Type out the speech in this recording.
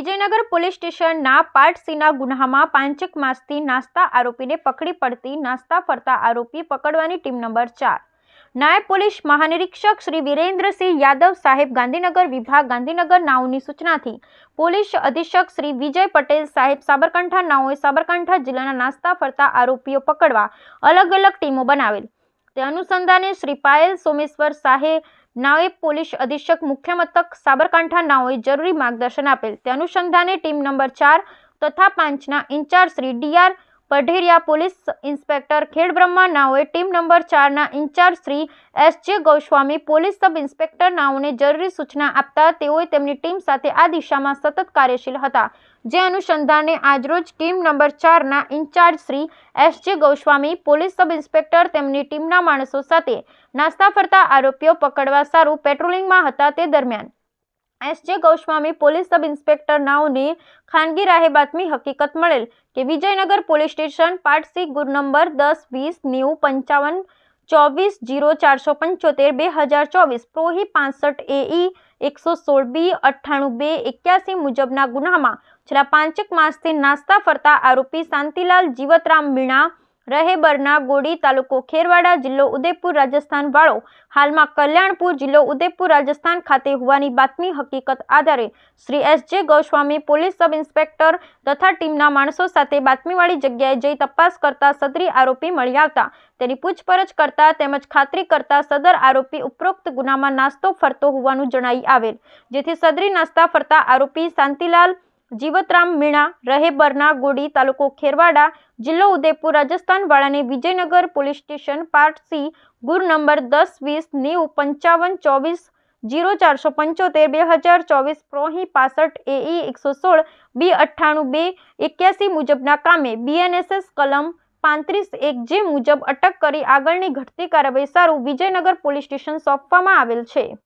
Vijaynagar police સ્ટેશનના part સીના ગુન્હામાં પાંચેક માસથી નાસ્તા આરોપીને પકડી પડતી નાસ્તા ફરતા આરોપી પકડવાની ટીમ નંબર ચાર. નાયબ પોલીસ મહાનિરીક્ષક શ્રી વિરેન્દ્રસિંહ યાદવ સાહેબ ગાંધીનગર વિભાગ ગાંધીનગર નાઓની સૂચનાથી પોલીસ અધિક્ષક શ્રી વિજય પટેલ સાહેબ સાબરકાંઠા નાઓએ સાબરકાંઠા જિલ્લાના નાસ્તા ફરતા આરોપીઓ પકડવા અલગ અલગ ટીમો બનાવેલ. તે અનુસંધાને શ્રી પાયલ સોમેશ્વર શાહે નાયબ પોલીસ અધિક્ષક મુખ્ય મથક સાબરકાંઠા નાઓએ જરૂરી માર્ગદર્શન આપેલ. તે અનુસંધાને ટીમ નંબર ચાર તથા પાંચના incharge Shri DR Padheriya police inspector Khedbrahma નાઓએ team number ચારના incharge Shri S J Goswami police sub inspector નાઓને જરૂરી સૂચના આપતા તેઓએ તેમની ટીમ સાથે આ દિશામાં સતત કાર્યશીલ હતા. જે અનુસંધાને આજરોજ ટીમ નંબર ચારના incharge Shri S J Goswami police sub inspector તેમની ટીમના માણસો સાથે નાસ્તા ફરતા આરોપીઓ પકડવા સારું પેટ્રોલિંગમાં હતા તે દરમિયાન S J Goswami police sub inspector નાઓની ખાનગી રાહે બાતમી હકીકત મળેલ કે Vijaynagar police station part C ગુર નંબર દસ વીસ નેવું પંચાવન ચોવીસ જીરો ચારસો પંચોતેર બે હજાર ચોવીસ પ્રોહી પાસઠ એઈ એકસો સોળ બી અઠ્ઠાણું બે એક્યાસી મુજબના ગુનામાં છેલ્લા પાંચેક માસથી નાસ્તા ફરતા આરોપી શાંતિલાલ જીવતરામ મીણા રહે બરના ગોડી તાલુકો ખેરવાડા જિલ્લો ઉદયપુર રાજસ્થાન વાળો. હાલમાં કલ્યાણપુર જિલ્લો ઉદયપુર રાજસ્થાન ખાતે હોવાની બાતમી હકીકત આધારે Shri S J Goswami police sub inspector તથા ટીમના માણસો સાથે બાતમીવાળી જગ્યાએ જઈ તપાસ કરતા સદરી આરોપી મળી આવતા. તેની પૂછપરછ કરતા તેમજ ખાતરી કરતા સદર આરોપી ઉપરોક્ત ગુનામાં નાસ્તો ફરતો હોવાનું જણાઈ આવેલ. જેથી સદરી નાસ્તા ફરતા આરોપી શાંતિલાલ જીવતરામ મીણા, રહે બરના ગોડી તાલુકો ખેરવાડા, જિલ્લો ઉદયપુર રાજસ્થાન વાળાને Vijaynagar police station part C, ગુર નંબર દસ વીસ નેવું પંચાવન ચોવીસ જીરો ચારસો પંચોતેર બે હજાર ચોવીસ પ્રોહી પાસઠ એઈ એકસો સોળ બી અઠ્ઠાણું બે એક્યાસી મુજબના કામે બીએનએસએસ કલમ પાંત્રીસ એક જે મુજબ અટક કરી આગળની ઘટતી કાર્યવાહી સારું વિજયનગર પોલીસ સ્ટેશન સોંપવામાં આવેલ છે.